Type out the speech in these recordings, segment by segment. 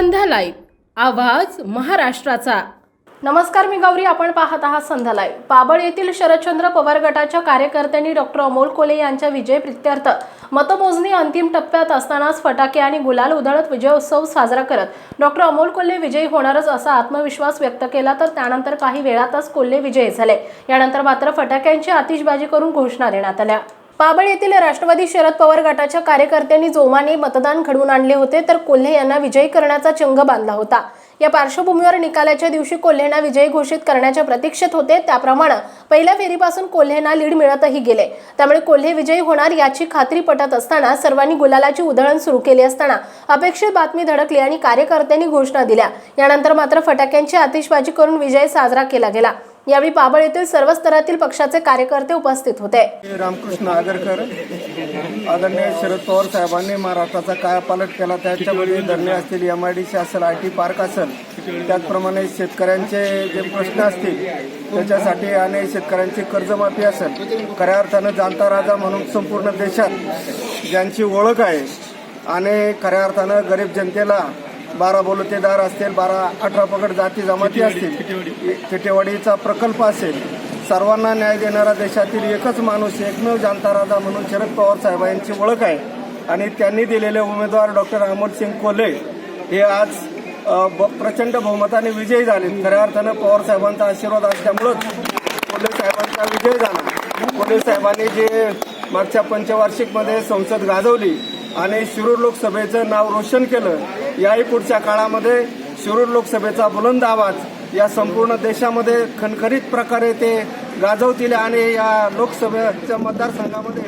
संध्या live आवाज महाराष्ट्राचा. नमस्कार मी गौरी. आपण पाहत आहात संध्या लाईव्ह पाबळ येथील शरदचंद्र पवार गटाच्या कार्यकर्त्यांनी डॉक्टर अमोल कोले यांच्या विजय प्रित्यर्थ मतमोजणी अंतिम टप्प्यात असतानाच फटाके आणि गुलाल उधळत विजयोत्सव साजरा करत डॉक्टर अमोल कोल्हे विजयी होणारच असा आत्मविश्वास व्यक्त केला तर त्यानंतर काही वेळातच कोल्हे विजयी झाले. यानंतर मात्र फटाक्यांची आतिषबाजी करून घोषणा देण्यात आल्या. पाबळ येथील राष्ट्रवादी शरद पवार गटाच्या कार्यकर्त्यांनी जोमाने मतदान घडवून आणले होते तर कोल्हे यांना विजयी करण्याचा चंग बांधला होता. या पार्श्वभूमीवर निकालाच्या दिवशी कोल्हेना विजयी घोषित करण्याच्या प्रतीक्षेत होते. त्याप्रमाणे पहिल्या फेरीपासून कोल्हेना लीड मिळतही गेले. त्यामुळे कोल्हे विजयी होणार याची खात्री पटत असताना सर्वांनी गुलालाची उधळण सुरू केली असताना अपेक्षित बातमी धडकली आणि कार्यकर्त्यांनी घोषणा दिल्या. यानंतर मात्र फटाक्यांची आतिषबाजी करून विजय साजरा केला गेला. यावेळी पाबळ येथील सर्व स्तरातील पक्षाचे कार्यकर्ते उपस्थित होते. रामकृष्ण आगरकर आदरणीय शरद पवार साहेबांनी महाराष्ट्राचा कायापालट केला. त्याच्यामध्ये धरणे असतील एम आय डी सी असेल आय टी पार्क असेल त्याचप्रमाणे शेतकऱ्यांचे जे प्रश्न असतील त्याच्यासाठी आणि शेतकऱ्यांची कर्जमाफी असेल. खऱ्या अर्थानं जाणता राजा म्हणून संपूर्ण देशात ज्यांची ओळख आहे आणि खऱ्या अर्थानं गरीब जनतेला बारा बोलतेदार असतील बारा अठरा पगड जाती जमाती असतील खेटेवाडीचा प्रकल्प असेल सर्वांना न्याय देणारा देशातील एकच माणूस एकमेव जाणता राजा म्हणून शरद पवार साहेबांची ओळख आहे. आणि त्यांनी दिलेले उमेदवार डॉक्टर अमोल सिंग कोल्हे हे आज प्रचंड बहुमताने विजयी झाले. खऱ्या अर्थानं पवार साहेबांचा आशीर्वाद असल्यामुळंच कोल्हे साहेबांचा विजय झाला. कोल्हे साहेबांनी जे मागच्या पंचवार्षिकमध्ये संसद गाजवली आणि शिरूर लोकसभेचं नाव रोशन केलं याही पुढच्या काळामध्ये शिरूर लोकसभेचा बुलंद आवाज या संपूर्ण देशामध्ये खणखरीत प्रकारे ते गाजवतील आणि या लोकसभेच्या मतदारसंघामध्ये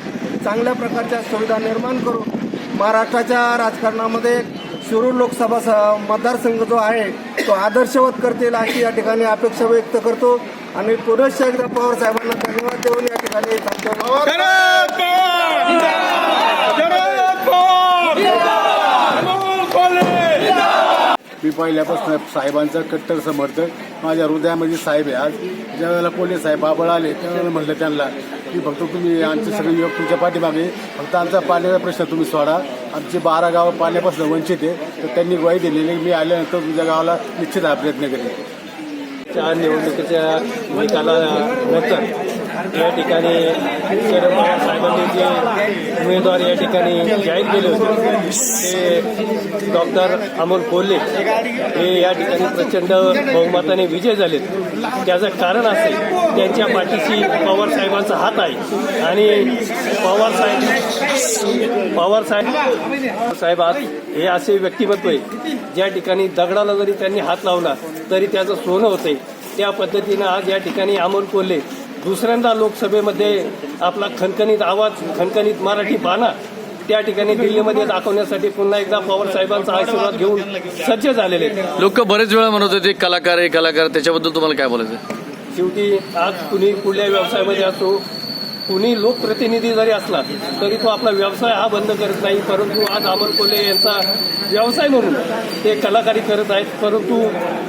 चांगल्या प्रकारच्या सुविधा निर्माण करून महाराष्ट्राच्या राजकारणामध्ये शिरूर लोकसभा स- मतदारसंघ जो आहे तो आदर्शवत करतील अशी या ठिकाणी अपेक्षा व्यक्त करतो. आणि पुनश्च एकदा पवार साहेबांना धन्यवाद देऊन या ठिकाणी मी पहिल्यापासून साहेबांचा कट्टर समर्थक. माझ्या हृदयामध्ये साहेब आहे आज. ज्या वेळेला कोल्हे साहेब बाबळ आले त्यावेळेला म्हटलं त्यांना की फक्त तुम्ही आमचे सगळे युवक तुमच्या पाठीमागे फक्त आमचा पाण्याचा प्रश्न तुम्ही सोडा. आमचे बारा गावं पाण्यापासून वंचित आहे. तर त्यांनी ग्वाही दिलेली. मी आल्यानंतर तुमच्या गावाला निश्चित हा प्रयत्न करेन. चार निवडणुकीच्या निकालानंतर या ठिकाणी शरद पवार साहेबांनी जे उमेदवार या ठिकाणी जाहीर केले होते. ते डॉक्टर अमोल कोल्हे हे या ठिकाणी प्रचंड बहुमताने विजय झालेत. त्याचं कारण असे त्यांच्या पाठीशी पवार साहेबांचा हात आहे. आणि पवार साहेब पवार साहेब साहेब आज हे असे व्यक्तिमत्व आहे ज्या ठिकाणी दगडाला जरी त्यांनी हात लावला तरी त्याचं सोनं होते त्या पद्धतीनं आज या ठिकाणी अमोल कोल्हे दुसऱ्यांदा लोकसभेमध्ये आपला खणखणीत आवाज खणखणीत मराठी बाणा त्या ठिकाणी दिल्लीमध्ये दाखवण्यासाठी पुन्हा एकदा पवार साहेबांचा आशीर्वाद घेऊन सज्ज झालेले लोक बरेच वेळा म्हणत होते कलाकार आहे कलाकार त्याच्याबद्दल तुम्हाला काय बोलायचं? शेवटी आज कुणी कुठल्या व्यवसायामध्ये असो कुणी लोकप्रतिनिधी जरी असला तरी तो आपला व्यवसाय हा बंद करत नाही. परंतु आज अमर कोल्हे यांचा व्यवसाय म्हणून ते कलाकारी करत आहेत. परंतु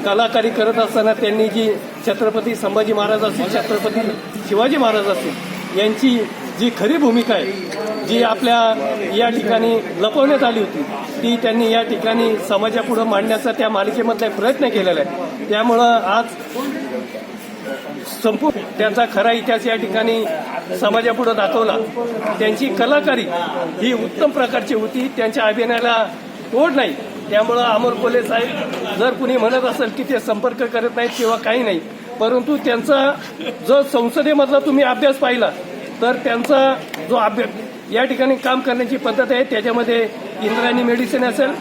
कलाकारी करत असताना त्यांनी जी छत्रपती संभाजी महाराज असतील छत्रपती शिवाजी महाराज असतील यांची जी खरी भूमिका आहे जी आपल्या या ठिकाणी लपवण्यात आली होती ती त्यांनी या ठिकाणी समाजापुढे मांडण्याचा त्या मालिकेमधला प्रयत्न केलेला आहे. त्यामुळं आज संपूर्ण त्यांचा खरा इतिहास या ठिकाणी समाजापुढे दाखवला. त्यांची कलाकारी ही उत्तम प्रकारची होती. त्यांच्या अभिनयाला तोड नाही. त्यामुळं अमोल कोले साहेब जर कुणी म्हणत असेल की ते संपर्क करत नाहीत किंवा काही नाही परंतु त्यांचा जो संसदेमधला तुम्ही अभ्यास पाहिला तर त्यांचा जो अभ्यास या ठिकाणी काम करण्याची पद्धत आहे त्याच्यामध्ये इंद्रायणी मेडिसिन असेल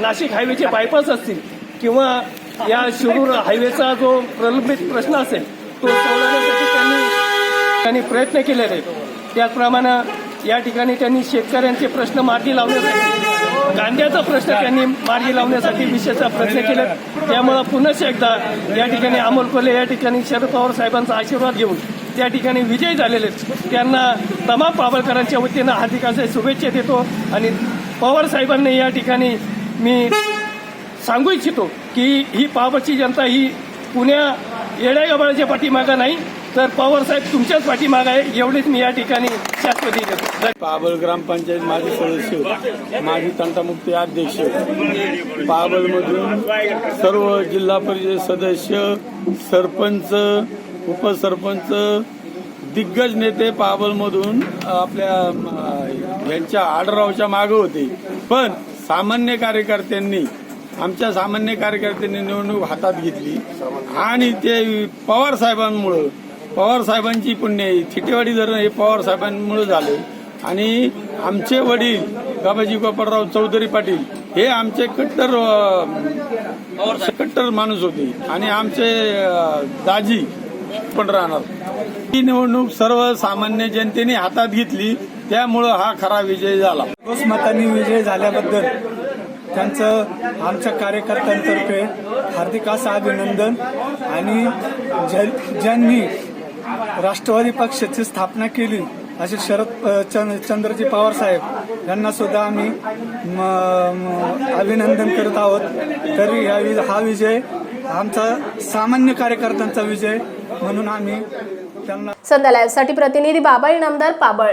नाशिक हायवेचे बायपास असतील किंवा या शिरूर हायवेचा जो प्रलंबित प्रश्न असेल तो सोडवण्यासाठी त्यांनी त्यांनी प्रयत्न केलेले आहेत. त्याचप्रमाणे या ठिकाणी त्यांनी शेतकऱ्यांचे प्रश्न मार्गी लावण्यासाठी कांद्याचा प्रश्न त्यांनी मार्गी लावण्यासाठी विशेष प्रयत्न केले त्यामुळं पुन्हा एकदा या ठिकाणी अमोल कोल्हे या ठिकाणी शरद पवार साहेबांचा आशीर्वाद घेऊन त्या ठिकाणी विजयी झालेले त्यांना तमाम पाबळकरांच्या वतीनं हार्दिक असे शुभेच्छा देतो आणि पवार साहेबांनी या ठिकाणी मी सांगू इच्छितो की ही पावरची जनता ही पुण्या येड्यागबाळाच्या पाठीमागं नाही तर पवार साहेब तुमच्याच पाठीमाग आहे एवढीच मी या ठिकाणी शाश्वती देतो. पाबळ ग्रामपंचायत माझे सदस्य माझी तंटामुक्ती अध्यक्ष पाबळमधून सर्व जिल्हा परिषद सदस्य सरपंच उपसरपंच दिग्गज नेते पाबळमधून आपल्या यांच्या आडरावच्या मागे होते. पण सामान्य कार्यकर्त्यांनी आमच्या सामान्य कार्यकर्त्यांनी निवडणूक हातात घेतली. आणि ते पवार साहेबांमुळं पवार साहेबांची पुण्य थिटेवाडी धरण हे पवार साहेबांमुळे झालं. आणि आमचे वडील बाबाजी गोपाळराव चौधरी पाटील हे आमचे कट्टर कट्टर माणूस होते. आणि आमचे दाजी पण राहणार. ही निवडणूक सर्वसामान्य जनतेने हातात घेतली. त्यामुळं हा खरा विजय झाला. घोष मतांनी विजय झाल्याबद्दल त्यांचं आमच्या कार्यकर्त्यांतर्फे हार्दिक असं अभिनंदन आणि ज्या- ज्यांनी राष्ट्रवादी पक्षाची स्थापना केली असे शरद चंद- चंद्रजी पवार साहेब यांना सुद्धा आम्ही अभिनंदन करत आहोत. तरी हा विज हा विजय आमचा सामान्य कार्यकर्त्यांचा विजय म्हणून आम्ही त्यांना संध्या लाईव्हसाठी प्रतिनिधी बाबा इनामदार पाबळ.